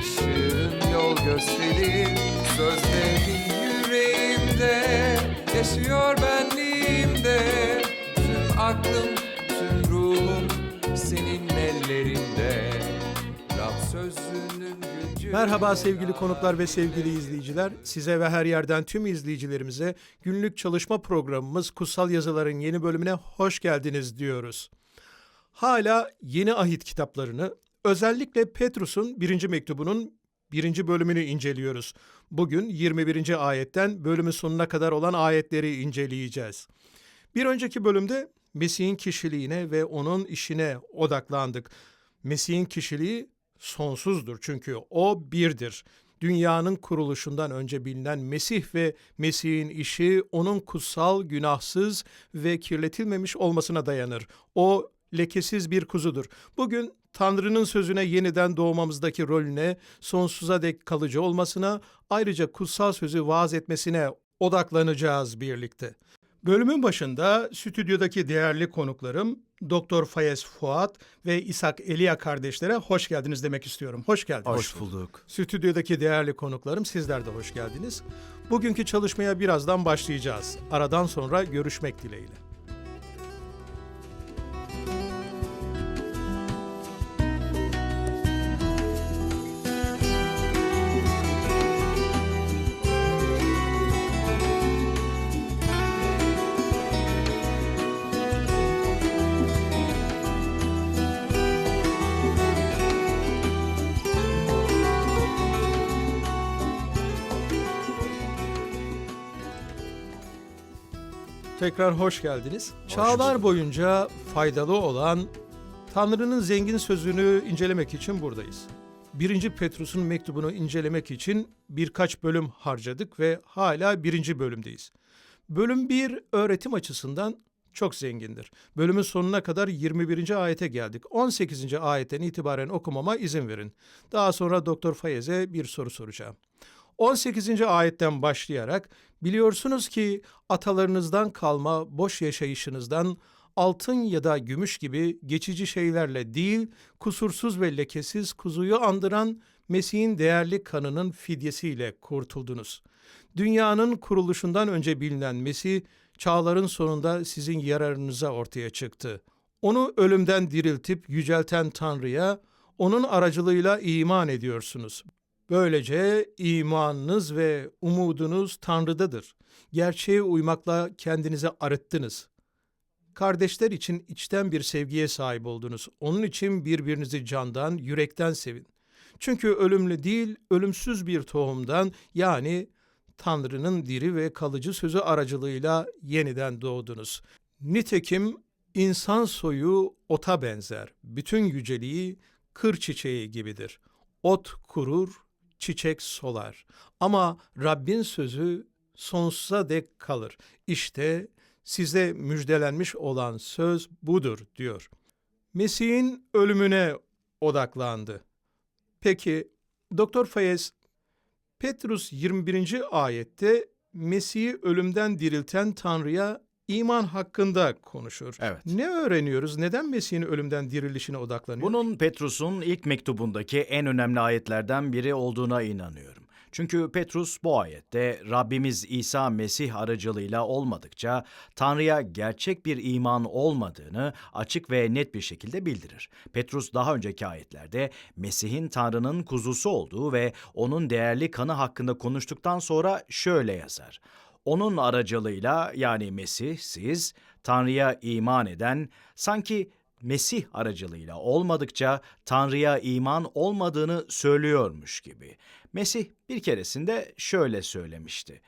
ışığın yol gösterir Sözlerin yüreğimde yaşıyor benliğimde Tüm aklım, tüm ruhum senin ellerinde Rab sözünün gücü Merhaba sevgili konuklar ve sevgili izleyiciler. Size ve her yerden tüm izleyicilerimize günlük çalışma programımız Kutsal Yazıların yeni bölümüne hoş geldiniz diyoruz. Hala yeni ahit kitaplarını, özellikle Petrus'un birinci mektubunun birinci bölümünü inceliyoruz. Bugün 21. ayetten bölümün sonuna kadar olan ayetleri inceleyeceğiz. Bir önceki bölümde Mesih'in kişiliğine ve onun işine odaklandık. Mesih'in kişiliği sonsuzdur çünkü o birdir. Dünyanın kuruluşundan önce bilinen Mesih ve Mesih'in işi onun kutsal, günahsız ve kirletilmemiş olmasına dayanır. O lekesiz bir kuzudur. Bugün Tanrı'nın sözüne yeniden doğmamızdaki rolüne, sonsuza dek kalıcı olmasına, ayrıca kutsal sözü vaaz etmesine odaklanacağız birlikte. Bölümün başında stüdyodaki değerli konuklarım Doktor Fayez Fuat ve İshak Elia kardeşlere hoş geldiniz demek istiyorum. Hoş geldiniz. Hoş bulduk. Stüdyodaki değerli konuklarım sizler de hoş geldiniz. Bugünkü çalışmaya birazdan başlayacağız. Aradan sonra görüşmek dileğiyle. Tekrar hoş geldiniz. Çağlar bulduk. boyunca faydalı olan Tanrı'nın zengin sözünü incelemek için buradayız. 1. Petrus'un mektubunu incelemek için birkaç bölüm harcadık ve hala birinci bölümdeyiz. Bölüm 1 öğretim açısından çok zengindir. Bölümün sonuna kadar 21. ayete geldik. 18. ayetten itibaren okumama izin verin. Daha sonra Doktor Fayez'e bir soru soracağım. 18. ayetten başlayarak biliyorsunuz ki atalarınızdan kalma boş yaşayışınızdan altın ya da gümüş gibi geçici şeylerle değil, kusursuz ve lekesiz kuzuyu andıran Mesih'in değerli kanının fidyesiyle kurtuldunuz. Dünyanın kuruluşundan önce bilinen Mesih, çağların sonunda sizin yararınıza ortaya çıktı. Onu ölümden diriltip yücelten Tanrı'ya, onun aracılığıyla iman ediyorsunuz. Böylece imanınız ve umudunuz Tanrı'dadır. Gerçeğe uymakla kendinizi arıttınız. Kardeşler için içten bir sevgiye sahip oldunuz. Onun için birbirinizi candan, yürekten sevin. Çünkü ölümlü değil, ölümsüz bir tohumdan yani Tanrı'nın diri ve kalıcı sözü aracılığıyla yeniden doğdunuz. Nitekim insan soyu ota benzer. Bütün yüceliği kır çiçeği gibidir. Ot kurur, çiçek solar. Ama Rabbin sözü sonsuza dek kalır. İşte size müjdelenmiş olan söz budur diyor. Mesih'in ölümüne odaklandı. Peki Doktor Fayez Petrus 21. ayette Mesih'i ölümden dirilten Tanrı'ya iman hakkında konuşur. Evet. Ne öğreniyoruz? Neden Mesih'in ölümden dirilişine odaklanıyor? Bunun Petrus'un ilk mektubundaki en önemli ayetlerden biri olduğuna inanıyorum. Çünkü Petrus bu ayette Rabbimiz İsa Mesih aracılığıyla olmadıkça Tanrı'ya gerçek bir iman olmadığını açık ve net bir şekilde bildirir. Petrus daha önceki ayetlerde Mesih'in Tanrı'nın kuzusu olduğu ve onun değerli kanı hakkında konuştuktan sonra şöyle yazar. Onun aracılığıyla yani Mesih siz Tanrı'ya iman eden sanki Mesih aracılığıyla olmadıkça Tanrı'ya iman olmadığını söylüyormuş gibi. Mesih bir keresinde şöyle söylemişti.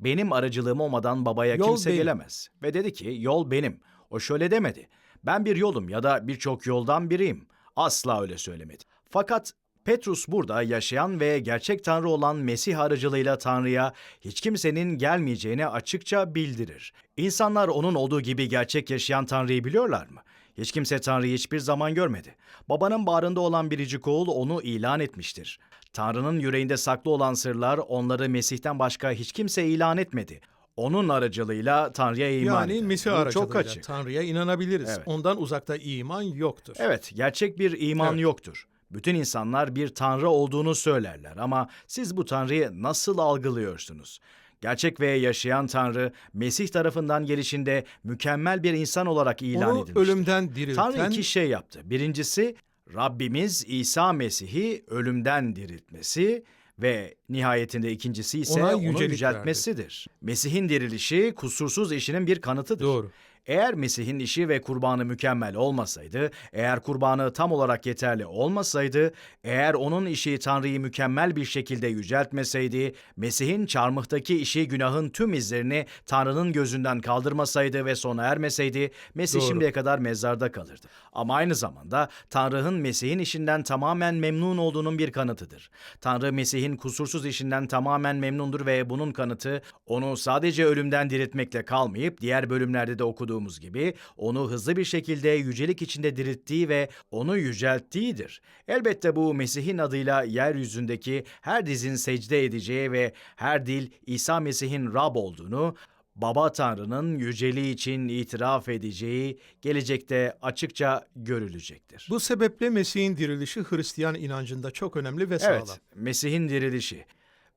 Benim aracılığım olmadan babaya Yol kimse benim. gelemez. Ve dedi ki yol benim. O şöyle demedi. Ben bir yolum ya da birçok yoldan biriyim. Asla öyle söylemedi. Fakat Petrus burada yaşayan ve gerçek Tanrı olan Mesih aracılığıyla Tanrı'ya hiç kimsenin gelmeyeceğini açıkça bildirir. İnsanlar onun olduğu gibi gerçek yaşayan Tanrı'yı biliyorlar mı? Hiç kimse Tanrı'yı hiçbir zaman görmedi. Babanın bağrında olan biricik oğul onu ilan etmiştir. Tanrı'nın yüreğinde saklı olan sırlar onları Mesih'ten başka hiç kimse ilan etmedi. Onun aracılığıyla Tanrı'ya iman Yani eder. Mesih aracılığıyla çok açık. Tanrı'ya inanabiliriz. Evet. Ondan uzakta iman yoktur. Evet, gerçek bir iman Evet. yoktur. Bütün insanlar bir tanrı olduğunu söylerler ama siz bu tanrıyı nasıl algılıyorsunuz? Gerçek ve yaşayan tanrı Mesih tarafından gelişinde mükemmel bir insan olarak ilan Onu edilmiştir. ölümden dirilten Tanrı iki şey yaptı. Birincisi Rabbimiz İsa Mesih'i ölümden diriltmesi ve nihayetinde ikincisi ise Ona onu yüceltmesidir. Mesih'in dirilişi kusursuz işinin bir kanıtıdır. Doğru. Eğer Mesih'in işi ve kurbanı mükemmel olmasaydı, eğer kurbanı tam olarak yeterli olmasaydı, eğer onun işi Tanrı'yı mükemmel bir şekilde yüceltmeseydi, Mesih'in çarmıhtaki işi günahın tüm izlerini Tanrı'nın gözünden kaldırmasaydı ve sona ermeseydi, Mesih Doğru. şimdiye kadar mezarda kalırdı. Ama aynı zamanda Tanrı'nın Mesih'in işinden tamamen memnun olduğunun bir kanıtıdır. Tanrı Mesih'in kusursuz işinden tamamen memnundur ve bunun kanıtı onu sadece ölümden diriltmekle kalmayıp diğer bölümlerde de okuduğumuz gibi onu hızlı bir şekilde yücelik içinde dirilttiği ve onu yücelttiğidir. Elbette bu Mesih'in adıyla yeryüzündeki her dizin secde edeceği ve her dil İsa Mesih'in Rab olduğunu, Baba Tanrı'nın yüceliği için itiraf edeceği gelecekte açıkça görülecektir. Bu sebeple Mesih'in dirilişi Hristiyan inancında çok önemli ve sağlam. Evet, Mesih'in dirilişi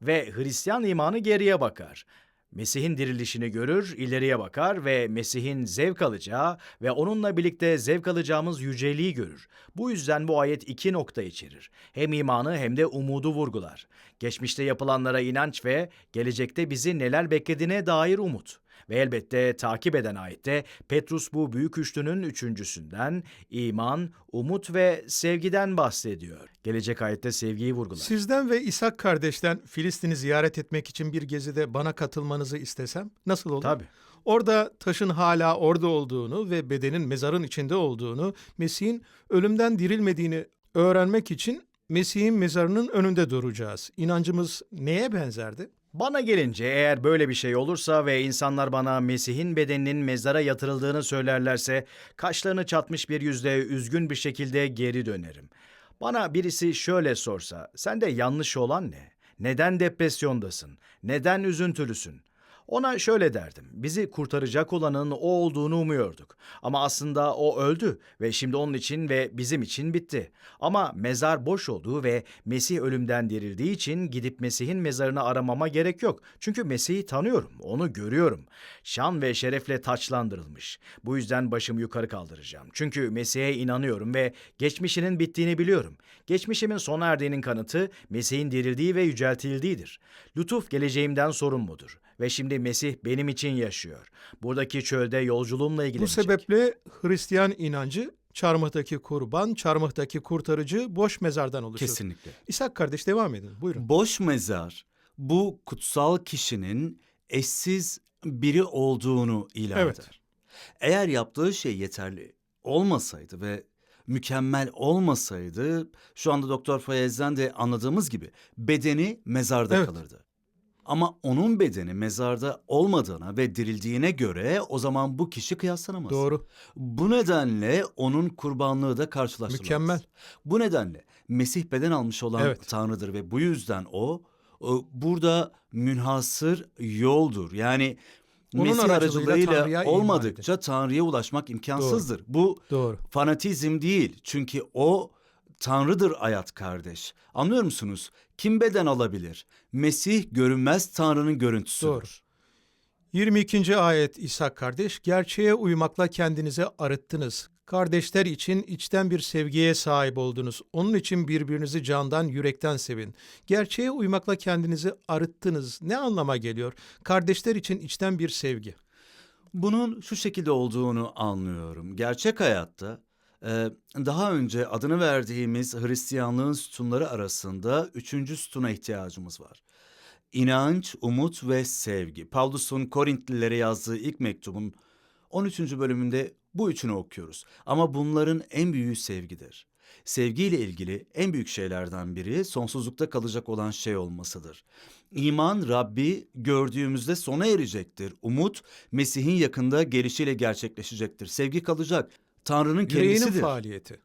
ve Hristiyan imanı geriye bakar. Mesih'in dirilişini görür, ileriye bakar ve Mesih'in zevk alacağı ve onunla birlikte zevk alacağımız yüceliği görür. Bu yüzden bu ayet iki nokta içerir. Hem imanı hem de umudu vurgular. Geçmişte yapılanlara inanç ve gelecekte bizi neler beklediğine dair umut. Ve elbette takip eden ayette Petrus bu büyük üçlünün üçüncüsünden iman, umut ve sevgiden bahsediyor. Gelecek ayette sevgiyi vurgular. Sizden ve İshak kardeşten Filistin'i ziyaret etmek için bir gezide bana katılmanızı istesem nasıl olur? Tabii. Orada taşın hala orada olduğunu ve bedenin mezarın içinde olduğunu, Mesih'in ölümden dirilmediğini öğrenmek için Mesih'in mezarının önünde duracağız. İnancımız neye benzerdi? Bana gelince eğer böyle bir şey olursa ve insanlar bana Mesih'in bedeninin mezara yatırıldığını söylerlerse kaşlarını çatmış bir yüzle üzgün bir şekilde geri dönerim. Bana birisi şöyle sorsa, sende yanlış olan ne? Neden depresyondasın? Neden üzüntülüsün? Ona şöyle derdim. Bizi kurtaracak olanın o olduğunu umuyorduk. Ama aslında o öldü ve şimdi onun için ve bizim için bitti. Ama mezar boş olduğu ve Mesih ölümden dirildiği için gidip Mesih'in mezarını aramama gerek yok. Çünkü Mesih'i tanıyorum, onu görüyorum. Şan ve şerefle taçlandırılmış. Bu yüzden başımı yukarı kaldıracağım. Çünkü Mesih'e inanıyorum ve geçmişinin bittiğini biliyorum. Geçmişimin sona erdiğinin kanıtı Mesih'in dirildiği ve yüceltildiğidir. Lütuf geleceğimden sorumludur. Ve şimdi Mesih benim için yaşıyor. Buradaki çölde yolculuğumla Bu ilgilenecek. sebeple Hristiyan inancı çarmıhtaki kurban, çarmıhtaki kurtarıcı boş mezardan oluşur. Kesinlikle. İshak kardeş devam edin. Buyurun. Boş mezar bu kutsal kişinin eşsiz biri olduğunu ilan Evet. eder. Eğer yaptığı şey yeterli olmasaydı ve mükemmel olmasaydı şu anda Doktor Fayez'den de anladığımız gibi bedeni mezarda Evet. kalırdı. Ama onun bedeni mezarda olmadığına ve dirildiğine göre o zaman bu kişi kıyaslanamaz. Doğru. Bu nedenle onun kurbanlığı da karşılaştırılamaz. Mükemmel. Bu nedenle Mesih beden almış olan Evet. Tanrı'dır ve bu yüzden o, o burada münhasır yoldur. Yani Onun Mesih aracılığıyla Tanrı'ya olmadıkça Tanrı'ya ulaşmak imkansızdır. Bu Doğru. fanatizm değil. Çünkü o Tanrı'dır hayat kardeş. Anlıyor musunuz? Kim beden alabilir? Mesih görünmez Tanrı'nın görüntüsüdür. Doğru. 22. ayet İshak kardeş, gerçeğe uymakla kendinize arıttınız. Kardeşler için içten bir sevgiye sahip oldunuz. Onun için birbirinizi candan, yürekten sevin. Gerçeğe uymakla kendinizi arıttınız. Ne anlama geliyor? Kardeşler için içten bir sevgi. Bunun şu şekilde olduğunu anlıyorum. Gerçek hayatta daha önce adını verdiğimiz Hristiyanlığın sütunları arasında üçüncü sütuna ihtiyacımız var. İnanç, umut ve sevgi. Pavlus'un Korintlilere yazdığı ilk mektubun 13. bölümünde bu üçünü okuyoruz. Ama bunların en büyüğü sevgidir. Sevgiyle ilgili en büyük şeylerden biri sonsuzlukta kalacak olan şey olmasıdır. İman Rabbi gördüğümüzde sona erecektir. Umut Mesih'in yakında gelişiyle gerçekleşecektir. Sevgi kalacak. Tanrı'nın Yüreğinin kendisidir. faaliyeti.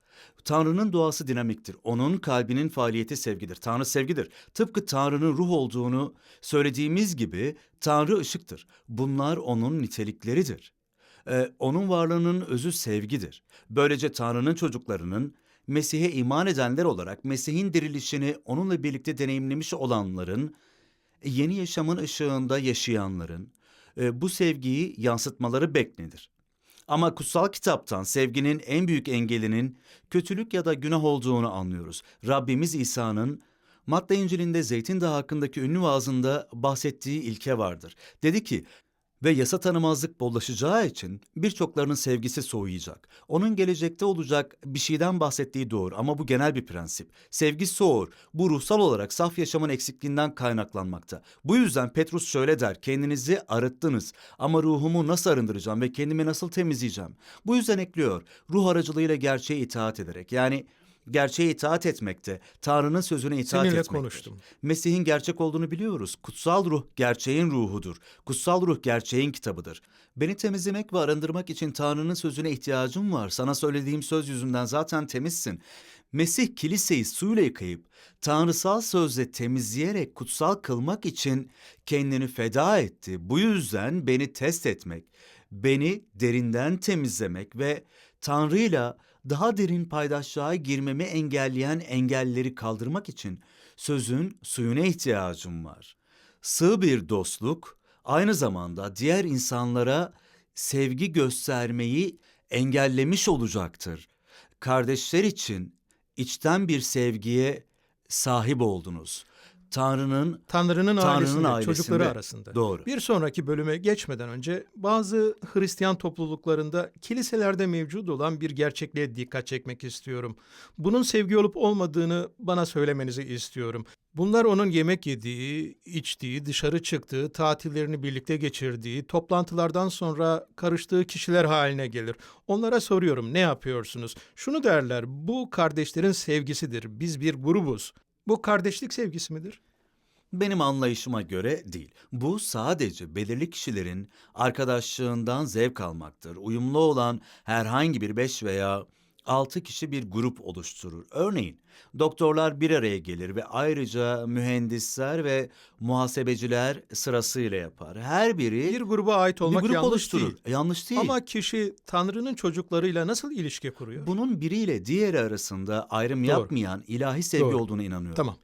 Tanrı'nın doğası dinamiktir. Onun kalbinin faaliyeti sevgidir. Tanrı sevgidir. Tıpkı Tanrı'nın ruh olduğunu söylediğimiz gibi Tanrı ışıktır. Bunlar onun nitelikleridir. Ee, onun varlığının özü sevgidir. Böylece Tanrı'nın çocuklarının Mesih'e iman edenler olarak Mesih'in dirilişini onunla birlikte deneyimlemiş olanların, yeni yaşamın ışığında yaşayanların e, bu sevgiyi yansıtmaları beklenir. Ama kutsal kitaptan sevginin en büyük engelinin kötülük ya da günah olduğunu anlıyoruz. Rabbimiz İsa'nın Matta İncil'inde Zeytin Dağı hakkındaki ünlü vaazında bahsettiği ilke vardır. Dedi ki, ve yasa tanımazlık bollaşacağı için birçoklarının sevgisi soğuyacak. Onun gelecekte olacak bir şeyden bahsettiği doğru ama bu genel bir prensip. Sevgi soğur. Bu ruhsal olarak saf yaşamın eksikliğinden kaynaklanmakta. Bu yüzden Petrus şöyle der, kendinizi arıttınız ama ruhumu nasıl arındıracağım ve kendimi nasıl temizleyeceğim? Bu yüzden ekliyor, ruh aracılığıyla gerçeğe itaat ederek. Yani gerçeğe itaat etmekte, Tanrı'nın sözüne itaat Seninle etmektir. konuştum. Mesih'in gerçek olduğunu biliyoruz. Kutsal ruh gerçeğin ruhudur. Kutsal ruh gerçeğin kitabıdır. Beni temizlemek ve arındırmak için Tanrı'nın sözüne ihtiyacım var. Sana söylediğim söz yüzünden zaten temizsin. Mesih kiliseyi suyla yıkayıp tanrısal sözle temizleyerek kutsal kılmak için kendini feda etti. Bu yüzden beni test etmek, beni derinden temizlemek ve Tanrı'yla daha derin paydaşlığa girmemi engelleyen engelleri kaldırmak için sözün suyuna ihtiyacım var. Sığ bir dostluk aynı zamanda diğer insanlara sevgi göstermeyi engellemiş olacaktır. Kardeşler için içten bir sevgiye sahip oldunuz. Tanrı'nın Tanrı'nın, Tanrı'nın ailesinde, ailesinde. çocukları arasında. Doğru. Bir sonraki bölüme geçmeden önce bazı Hristiyan topluluklarında kiliselerde mevcut olan bir gerçekliğe dikkat çekmek istiyorum. Bunun sevgi olup olmadığını bana söylemenizi istiyorum. Bunlar onun yemek yediği, içtiği, dışarı çıktığı, tatillerini birlikte geçirdiği, toplantılardan sonra karıştığı kişiler haline gelir. Onlara soruyorum ne yapıyorsunuz? Şunu derler, bu kardeşlerin sevgisidir, biz bir grubuz. Bu kardeşlik sevgisi midir? Benim anlayışıma göre değil. Bu sadece belirli kişilerin arkadaşlığından zevk almaktır. Uyumlu olan herhangi bir beş veya altı kişi bir grup oluşturur. Örneğin doktorlar bir araya gelir ve ayrıca mühendisler ve muhasebeciler sırasıyla yapar. Her biri Bir gruba ait bir olmak grup yanlış oluşturur. değil. Yanlış değil. Ama kişi Tanrı'nın çocuklarıyla nasıl ilişki kuruyor? bunun biriyle diğeri arasında ayrım Doğru. yapmayan ilahi sevgi Doğru. olduğuna inanıyorum. Tamam.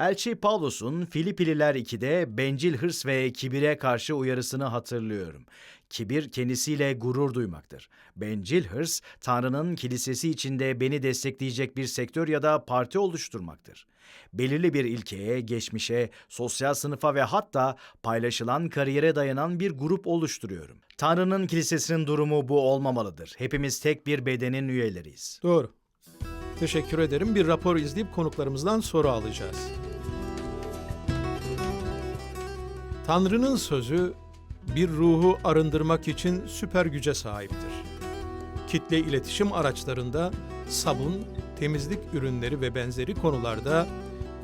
Elçi Pavlus'un Filipililer 2'de bencil hırs ve kibire karşı uyarısını hatırlıyorum. Kibir kendisiyle gurur duymaktır. Bencil hırs, Tanrı'nın kilisesi içinde beni destekleyecek bir sektör ya da parti oluşturmaktır. Belirli bir ilkeye, geçmişe, sosyal sınıfa ve hatta paylaşılan kariyere dayanan bir grup oluşturuyorum. Tanrı'nın kilisesinin durumu bu olmamalıdır. Hepimiz tek bir bedenin üyeleriyiz. Doğru. Teşekkür ederim. Bir rapor izleyip konuklarımızdan soru alacağız. Tanrı'nın sözü bir ruhu arındırmak için süper güce sahiptir. Kitle iletişim araçlarında sabun, temizlik ürünleri ve benzeri konularda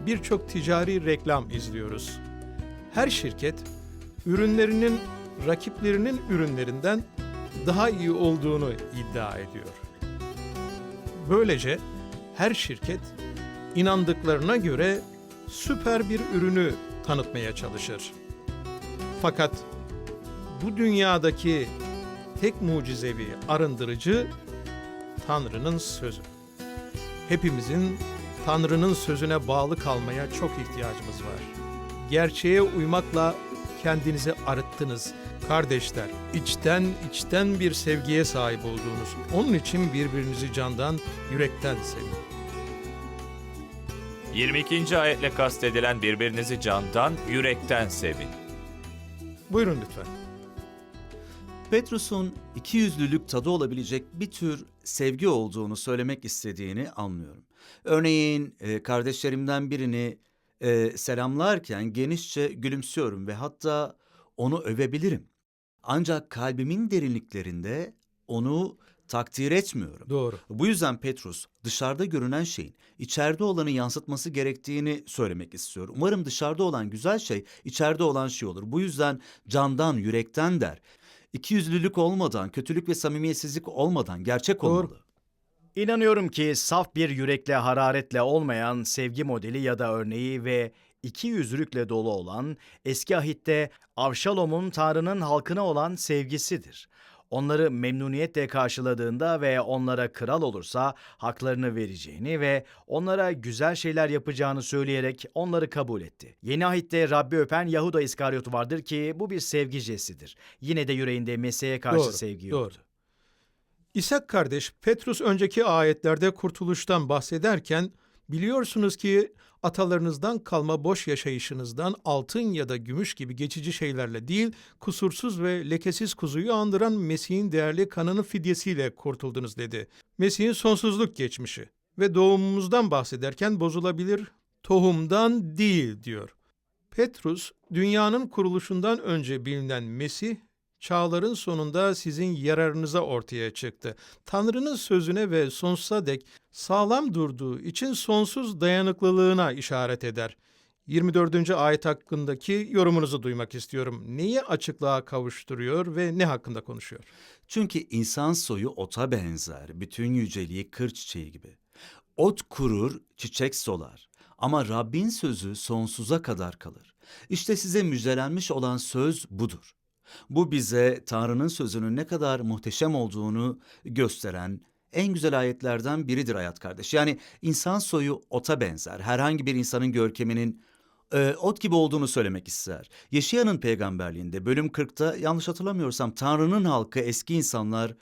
birçok ticari reklam izliyoruz. Her şirket ürünlerinin rakiplerinin ürünlerinden daha iyi olduğunu iddia ediyor. Böylece her şirket inandıklarına göre süper bir ürünü tanıtmaya çalışır. Fakat bu dünyadaki tek mucizevi arındırıcı Tanrı'nın sözü. Hepimizin Tanrı'nın sözüne bağlı kalmaya çok ihtiyacımız var. Gerçeğe uymakla kendinizi arıttınız. Kardeşler, içten içten bir sevgiye sahip olduğunuz, onun için birbirinizi candan, yürekten sevin. 22. ayetle kastedilen birbirinizi candan, yürekten sevin. Buyurun lütfen. Petrus'un ikiyüzlülük tadı olabilecek bir tür sevgi olduğunu söylemek istediğini anlıyorum. Örneğin e, kardeşlerimden birini e, selamlarken genişçe gülümsüyorum ve hatta onu övebilirim. Ancak kalbimin derinliklerinde onu takdir etmiyorum. Doğru. Bu yüzden Petrus dışarıda görünen şeyin içeride olanı yansıtması gerektiğini söylemek istiyor. Umarım dışarıda olan güzel şey içeride olan şey olur. Bu yüzden candan, yürekten der. İkiyüzlülük olmadan, kötülük ve samimiyetsizlik olmadan gerçek Doğru. olmalı. İnanıyorum ki saf bir yürekle hararetle olmayan sevgi modeli ya da örneği ve iki yüzlülükle dolu olan eski ahitte Avşalom'un Tanrı'nın halkına olan sevgisidir. Onları memnuniyetle karşıladığında ve onlara kral olursa haklarını vereceğini ve onlara güzel şeyler yapacağını söyleyerek onları kabul etti. Yeni ahitte Rabbi öpen Yahuda İskaryot vardır ki bu bir sevgi jestidir. Yine de yüreğinde Mesih'e karşı Doğru, sevgi doğru. yoktu. İshak kardeş Petrus önceki ayetlerde kurtuluştan bahsederken biliyorsunuz ki atalarınızdan kalma boş yaşayışınızdan altın ya da gümüş gibi geçici şeylerle değil kusursuz ve lekesiz kuzuyu andıran Mesih'in değerli kanının fidyesiyle kurtuldunuz dedi. Mesih'in sonsuzluk geçmişi ve doğumumuzdan bahsederken bozulabilir tohumdan değil diyor. Petrus, dünyanın kuruluşundan önce bilinen Mesih, çağların sonunda sizin yararınıza ortaya çıktı. Tanrı'nın sözüne ve sonsuza dek sağlam durduğu için sonsuz dayanıklılığına işaret eder. 24. ayet hakkındaki yorumunuzu duymak istiyorum. Neyi açıklığa kavuşturuyor ve ne hakkında konuşuyor? Çünkü insan soyu ota benzer, bütün yüceliği kır çiçeği gibi. Ot kurur, çiçek solar. Ama Rabbin sözü sonsuza kadar kalır. İşte size müjdelenmiş olan söz budur. Bu bize Tanrı'nın sözünün ne kadar muhteşem olduğunu gösteren en güzel ayetlerden biridir hayat kardeş. Yani insan soyu ota benzer. Herhangi bir insanın görkeminin e, ot gibi olduğunu söylemek ister. Yeşaya'nın peygamberliğinde bölüm 40'ta yanlış hatırlamıyorsam Tanrı'nın halkı eski insanlar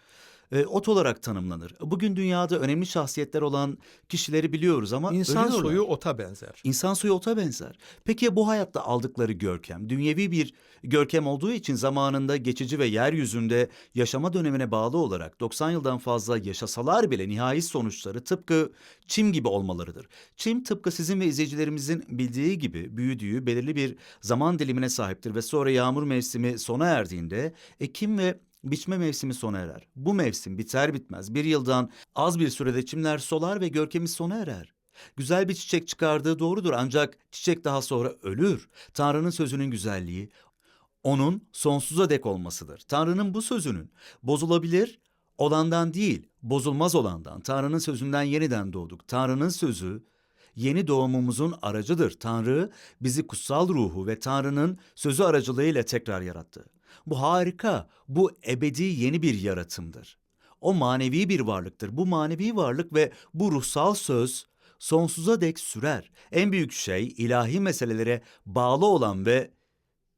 e, ot olarak tanımlanır. Bugün dünyada önemli şahsiyetler olan kişileri biliyoruz ama İnsan ölüyorlar. soyu ota benzer. İnsan soyu ota benzer. Peki ya bu hayatta aldıkları görkem, dünyevi bir görkem olduğu için zamanında geçici ve yeryüzünde yaşama dönemine bağlı olarak 90 yıldan fazla yaşasalar bile nihai sonuçları tıpkı çim gibi olmalarıdır. Çim tıpkı sizin ve izleyicilerimizin bildiği gibi büyüdüğü belirli bir zaman dilimine sahiptir ve sonra yağmur mevsimi sona erdiğinde ekim ve biçme mevsimi sona erer. Bu mevsim biter bitmez bir yıldan az bir sürede çimler solar ve görkemi sona erer. Güzel bir çiçek çıkardığı doğrudur ancak çiçek daha sonra ölür. Tanrı'nın sözünün güzelliği onun sonsuza dek olmasıdır. Tanrı'nın bu sözünün bozulabilir olandan değil, bozulmaz olandan, Tanrı'nın sözünden yeniden doğduk. Tanrı'nın sözü yeni doğumumuzun aracıdır. Tanrı bizi kutsal ruhu ve Tanrı'nın sözü aracılığıyla tekrar yarattı. Bu harika, bu ebedi yeni bir yaratımdır. O manevi bir varlıktır. Bu manevi varlık ve bu ruhsal söz sonsuza dek sürer. En büyük şey ilahi meselelere bağlı olan ve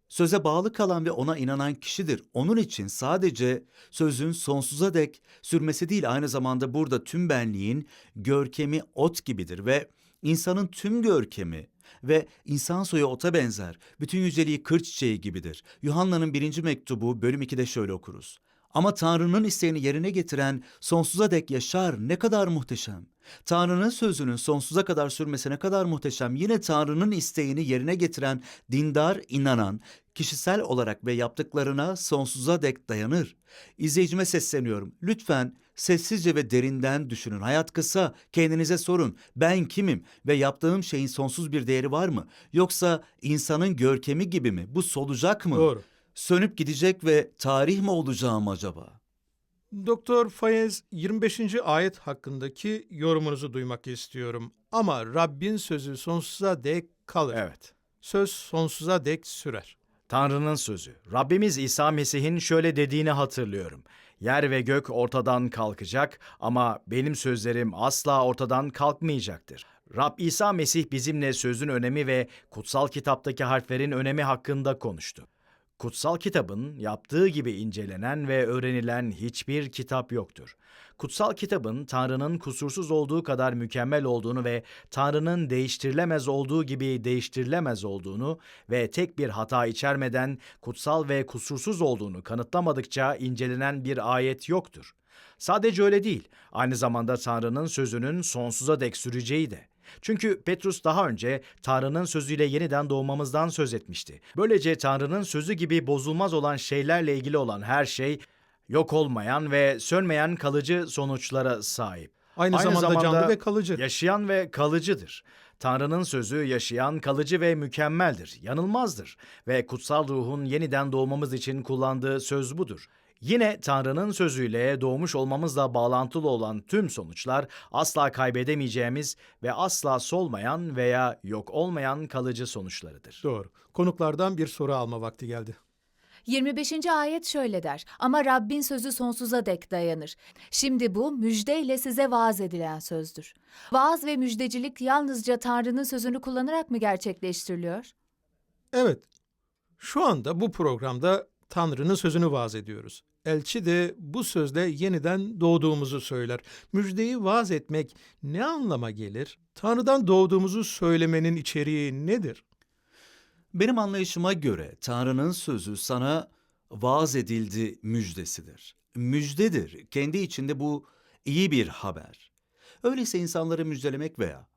söze bağlı kalan ve ona inanan kişidir. Onun için sadece sözün sonsuza dek sürmesi değil aynı zamanda burada tüm benliğin görkemi ot gibidir ve insanın tüm görkemi ve insan soyu ota benzer. Bütün yüceliği kır çiçeği gibidir. Yuhanna'nın birinci mektubu bölüm 2'de şöyle okuruz. Ama Tanrı'nın isteğini yerine getiren sonsuza dek yaşar ne kadar muhteşem. Tanrı'nın sözünün sonsuza kadar sürmesi ne kadar muhteşem. Yine Tanrı'nın isteğini yerine getiren dindar, inanan, kişisel olarak ve yaptıklarına sonsuza dek dayanır. İzleyicime sesleniyorum. Lütfen sessizce ve derinden düşünün. Hayat kısa. Kendinize sorun. Ben kimim ve yaptığım şeyin sonsuz bir değeri var mı? Yoksa insanın görkemi gibi mi? Bu solacak mı? Doğru. Sönüp gidecek ve tarih mi olacağım acaba? Doktor Fayez 25. ayet hakkındaki yorumunuzu duymak istiyorum. Ama Rabbin sözü sonsuza dek kalır. Evet. Söz sonsuza dek sürer. Tanrı'nın sözü. Rabbimiz İsa Mesih'in şöyle dediğini hatırlıyorum. Yer ve gök ortadan kalkacak ama benim sözlerim asla ortadan kalkmayacaktır. Rab İsa Mesih bizimle sözün önemi ve kutsal kitaptaki harflerin önemi hakkında konuştu. Kutsal kitabın yaptığı gibi incelenen ve öğrenilen hiçbir kitap yoktur. Kutsal kitabın Tanrı'nın kusursuz olduğu kadar mükemmel olduğunu ve Tanrı'nın değiştirilemez olduğu gibi değiştirilemez olduğunu ve tek bir hata içermeden kutsal ve kusursuz olduğunu kanıtlamadıkça incelenen bir ayet yoktur. Sadece öyle değil, aynı zamanda Tanrı'nın sözünün sonsuza dek süreceği de. Çünkü Petrus daha önce Tanrı'nın sözüyle yeniden doğmamızdan söz etmişti. Böylece Tanrı'nın sözü gibi bozulmaz olan şeylerle ilgili olan her şey yok olmayan ve sönmeyen kalıcı sonuçlara sahip. Aynı, zamanda, canlı ve kalıcı. Yaşayan ve kalıcıdır. Tanrı'nın sözü yaşayan, kalıcı ve mükemmeldir, yanılmazdır ve kutsal ruhun yeniden doğmamız için kullandığı söz budur. Yine Tanrı'nın sözüyle doğmuş olmamızla bağlantılı olan tüm sonuçlar asla kaybedemeyeceğimiz ve asla solmayan veya yok olmayan kalıcı sonuçlarıdır. Doğru. Konuklardan bir soru alma vakti geldi. 25. ayet şöyle der. Ama Rabbin sözü sonsuza dek dayanır. Şimdi bu müjdeyle size vaaz edilen sözdür. Vaaz ve müjdecilik yalnızca Tanrı'nın sözünü kullanarak mı gerçekleştiriliyor? Evet. Şu anda bu programda Tanrı'nın sözünü vaaz ediyoruz. Elçi de bu sözle yeniden doğduğumuzu söyler. Müjdeyi vaaz etmek ne anlama gelir? Tanrı'dan doğduğumuzu söylemenin içeriği nedir? Benim anlayışıma göre Tanrı'nın sözü sana vaaz edildi müjdesidir. Müjdedir. Kendi içinde bu iyi bir haber. Öyleyse insanları müjdelemek veya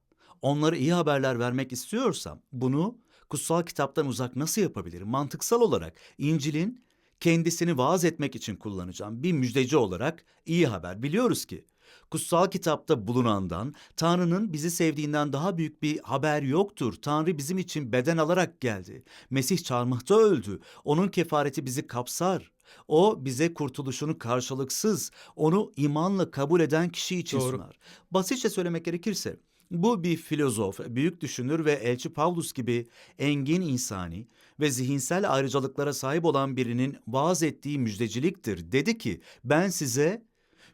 onlara iyi haberler vermek istiyorsam bunu kutsal kitaptan uzak nasıl yapabilirim? Mantıksal olarak İncil'in kendisini vaaz etmek için kullanacağım. Bir müjdeci olarak iyi haber. Biliyoruz ki kutsal kitapta bulunandan, Tanrı'nın bizi sevdiğinden daha büyük bir haber yoktur. Tanrı bizim için beden alarak geldi. Mesih çarmıhta öldü. Onun kefareti bizi kapsar. O bize kurtuluşunu karşılıksız, onu imanla kabul eden kişi için Doğru. sunar. Basitçe söylemek gerekirse, bu bir filozof, büyük düşünür ve elçi Pavlus gibi engin insani ve zihinsel ayrıcalıklara sahip olan birinin vaaz ettiği müjdeciliktir. Dedi ki, ben size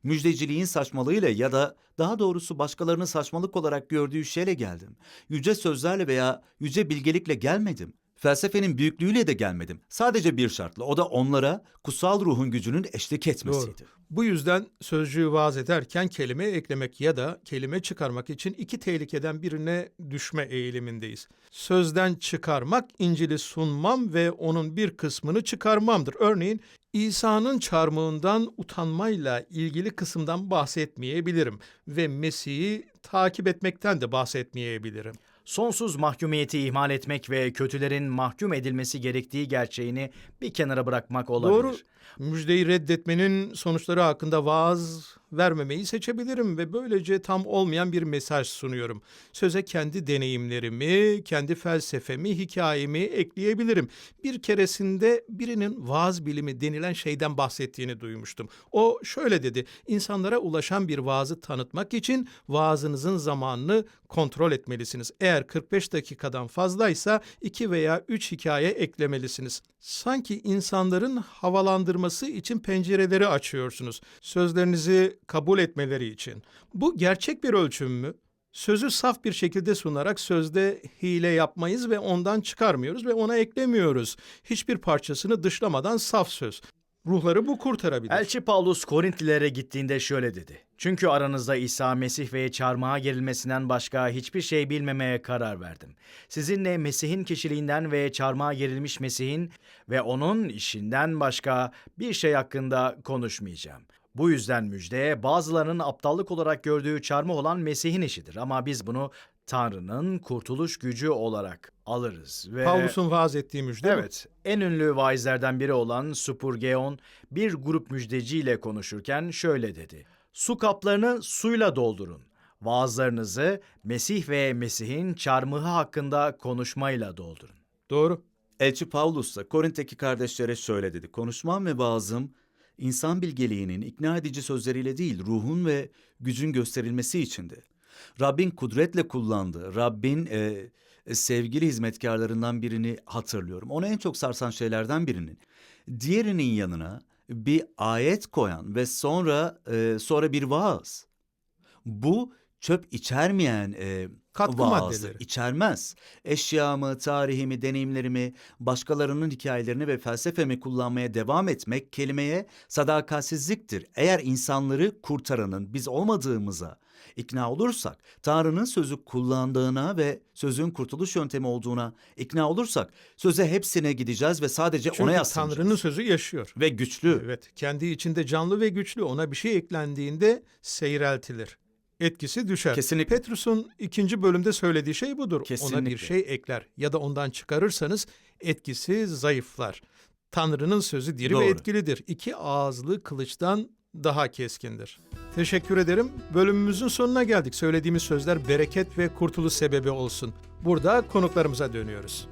müjdeciliğin saçmalığıyla ya da daha doğrusu başkalarının saçmalık olarak gördüğü şeyle geldim. Yüce sözlerle veya yüce bilgelikle gelmedim. Felsefenin büyüklüğüyle de gelmedim. Sadece bir şartla. O da onlara kutsal ruhun gücünün eşlik etmesiydi. Bu yüzden sözcüğü vaaz ederken kelime eklemek ya da kelime çıkarmak için iki tehlikeden birine düşme eğilimindeyiz. Sözden çıkarmak İncil'i sunmam ve onun bir kısmını çıkarmamdır. Örneğin İsa'nın çarmığından utanmayla ilgili kısımdan bahsetmeyebilirim ve Mesih'i takip etmekten de bahsetmeyebilirim. Sonsuz mahkumiyeti ihmal etmek ve kötülerin mahkum edilmesi gerektiği gerçeğini bir kenara bırakmak olabilir. Doğru. Müjdeyi reddetmenin sonuçları hakkında vaaz vermemeyi seçebilirim ve böylece tam olmayan bir mesaj sunuyorum. Söze kendi deneyimlerimi, kendi felsefemi, hikayemi ekleyebilirim. Bir keresinde birinin vaaz bilimi denilen şeyden bahsettiğini duymuştum. O şöyle dedi, insanlara ulaşan bir vaazı tanıtmak için vaazınızın zamanını kontrol etmelisiniz. Eğer 45 dakikadan fazlaysa 2 veya 3 hikaye eklemelisiniz. Sanki insanların havalandırması için pencereleri açıyorsunuz. Sözlerinizi kabul etmeleri için. Bu gerçek bir ölçüm mü? Sözü saf bir şekilde sunarak sözde hile yapmayız ve ondan çıkarmıyoruz ve ona eklemiyoruz. Hiçbir parçasını dışlamadan saf söz. Ruhları bu kurtarabilir. Elçi Paulus Korintlilere gittiğinde şöyle dedi. Çünkü aranızda İsa Mesih ve çarmıha gerilmesinden başka hiçbir şey bilmemeye karar verdim. Sizinle Mesih'in kişiliğinden ve çarmıha gerilmiş Mesih'in ve onun işinden başka bir şey hakkında konuşmayacağım. Bu yüzden müjde bazılarının aptallık olarak gördüğü çarmıh olan Mesih'in işidir ama biz bunu Tanrı'nın kurtuluş gücü olarak alırız ve Pavlus'un vaaz ettiği müjde. Evet, en ünlü vaizlerden biri olan Spurgeon bir grup müjdeciyle konuşurken şöyle dedi. Su kaplarını suyla doldurun. Vaazlarınızı Mesih ve Mesih'in çarmıhı hakkında konuşmayla doldurun. Doğru. Elçi Pavlus da Korint'teki kardeşlere şöyle dedi. Konuşmam ve vaazım insan bilgeliğinin ikna edici sözleriyle değil, ruhun ve gücün gösterilmesi içindi. Rabbin kudretle kullandığı, Rabbin e, e, sevgili hizmetkarlarından birini hatırlıyorum. Onu en çok sarsan şeylerden birinin. Diğerinin yanına bir ayet koyan ve sonra e, sonra bir vaaz. Bu çöp içermeyen e, Katkı vaazdır. maddeleri. İçermez. Eşyamı, tarihimi, deneyimlerimi, başkalarının hikayelerini ve felsefemi kullanmaya devam etmek kelimeye sadakatsizliktir. Eğer insanları kurtaranın biz olmadığımıza ikna olursak, Tanrı'nın sözü kullandığına ve sözün kurtuluş yöntemi olduğuna ikna olursak, söze hepsine gideceğiz ve sadece Çünkü ona yaslanacağız. Tanrı'nın sözü yaşıyor. ve güçlü. Evet, kendi içinde canlı ve güçlü. Ona bir şey eklendiğinde seyreltilir. Etkisi düşer. Kesinlikle. Petrus'un ikinci bölümde söylediği şey budur. Ona bir Kesinlikle. şey ekler ya da ondan çıkarırsanız etkisi zayıflar. Tanrı'nın sözü diri Doğru. ve etkilidir. İki ağızlı kılıçtan daha keskindir. Teşekkür ederim. Bölümümüzün sonuna geldik. Söylediğimiz sözler bereket ve kurtuluş sebebi olsun. Burada konuklarımıza dönüyoruz.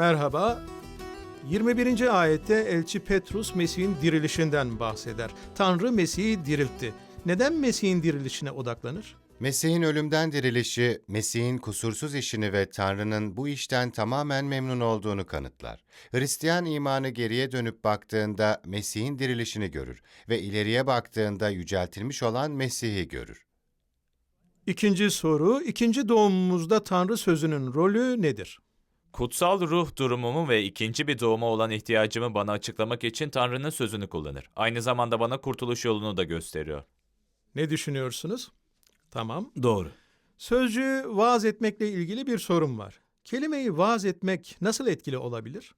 Merhaba. 21. ayette elçi Petrus Mesih'in dirilişinden bahseder. Tanrı Mesih'i diriltti. Neden Mesih'in dirilişine odaklanır? Mesih'in ölümden dirilişi, Mesih'in kusursuz işini ve Tanrı'nın bu işten tamamen memnun olduğunu kanıtlar. Hristiyan imanı geriye dönüp baktığında Mesih'in dirilişini görür ve ileriye baktığında yüceltilmiş olan Mesih'i görür. İkinci soru, ikinci doğumumuzda Tanrı sözünün rolü nedir? Kutsal ruh durumumu ve ikinci bir doğuma olan ihtiyacımı bana açıklamak için Tanrı'nın sözünü kullanır. Aynı zamanda bana kurtuluş yolunu da gösteriyor. Ne düşünüyorsunuz? Tamam. Doğru. Sözcüğü vaaz etmekle ilgili bir sorun var. Kelimeyi vaaz etmek nasıl etkili olabilir?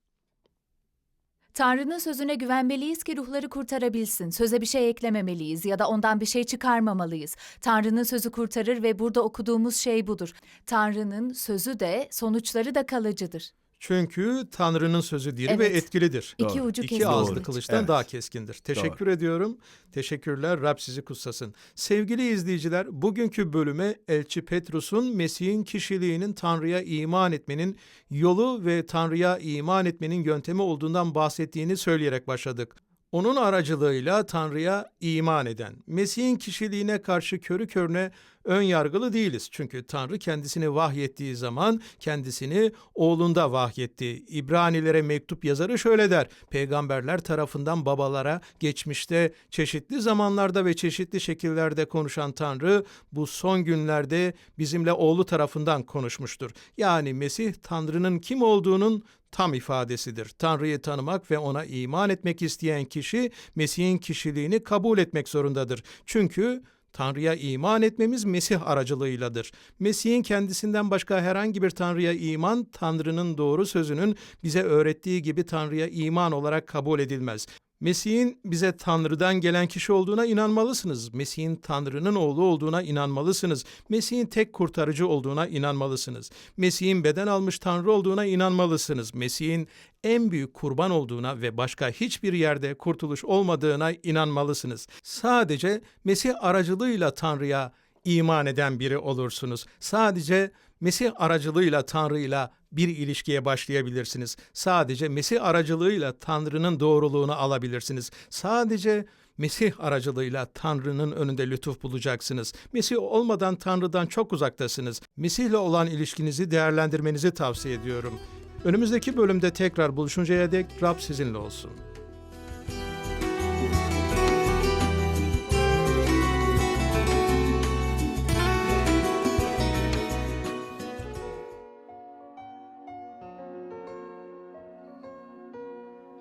Tanrı'nın sözüne güvenmeliyiz ki ruhları kurtarabilsin. Söze bir şey eklememeliyiz ya da ondan bir şey çıkarmamalıyız. Tanrı'nın sözü kurtarır ve burada okuduğumuz şey budur. Tanrı'nın sözü de sonuçları da kalıcıdır. Çünkü Tanrı'nın sözü diri ve Evet. etkilidir. İki Doğru. ucu İki keskin ağızlı kılıç. kılıçtan Evet. daha keskindir. Teşekkür ediyorum. Teşekkürler. Rab sizi kutsasın. Sevgili izleyiciler, bugünkü bölüme Elçi Petrus'un Mesih'in kişiliğinin Tanrı'ya iman etmenin yolu ve Tanrı'ya iman etmenin yöntemi olduğundan bahsettiğini söyleyerek başladık. Onun aracılığıyla Tanrı'ya iman eden, Mesih'in kişiliğine karşı körü körüne ön yargılı değiliz. Çünkü Tanrı kendisini vahyettiği zaman kendisini oğlunda vahyetti. İbranilere mektup yazarı şöyle der. Peygamberler tarafından babalara geçmişte çeşitli zamanlarda ve çeşitli şekillerde konuşan Tanrı bu son günlerde bizimle oğlu tarafından konuşmuştur. Yani Mesih Tanrı'nın kim olduğunun tam ifadesidir. Tanrı'yı tanımak ve ona iman etmek isteyen kişi Mesih'in kişiliğini kabul etmek zorundadır. Çünkü Tanrı'ya iman etmemiz Mesih aracılığıyladır. Mesih'in kendisinden başka herhangi bir Tanrı'ya iman, Tanrı'nın doğru sözünün bize öğrettiği gibi Tanrı'ya iman olarak kabul edilmez. Mesih'in bize Tanrı'dan gelen kişi olduğuna inanmalısınız. Mesih'in Tanrı'nın oğlu olduğuna inanmalısınız. Mesih'in tek kurtarıcı olduğuna inanmalısınız. Mesih'in beden almış Tanrı olduğuna inanmalısınız. Mesih'in en büyük kurban olduğuna ve başka hiçbir yerde kurtuluş olmadığına inanmalısınız. Sadece Mesih aracılığıyla Tanrı'ya iman eden biri olursunuz. Sadece Mesih aracılığıyla Tanrı'yla bir ilişkiye başlayabilirsiniz. Sadece Mesih aracılığıyla Tanrı'nın doğruluğunu alabilirsiniz. Sadece Mesih aracılığıyla Tanrı'nın önünde lütuf bulacaksınız. Mesih olmadan Tanrı'dan çok uzaktasınız. Mesih'le olan ilişkinizi değerlendirmenizi tavsiye ediyorum. Önümüzdeki bölümde tekrar buluşuncaya dek Rab sizinle olsun.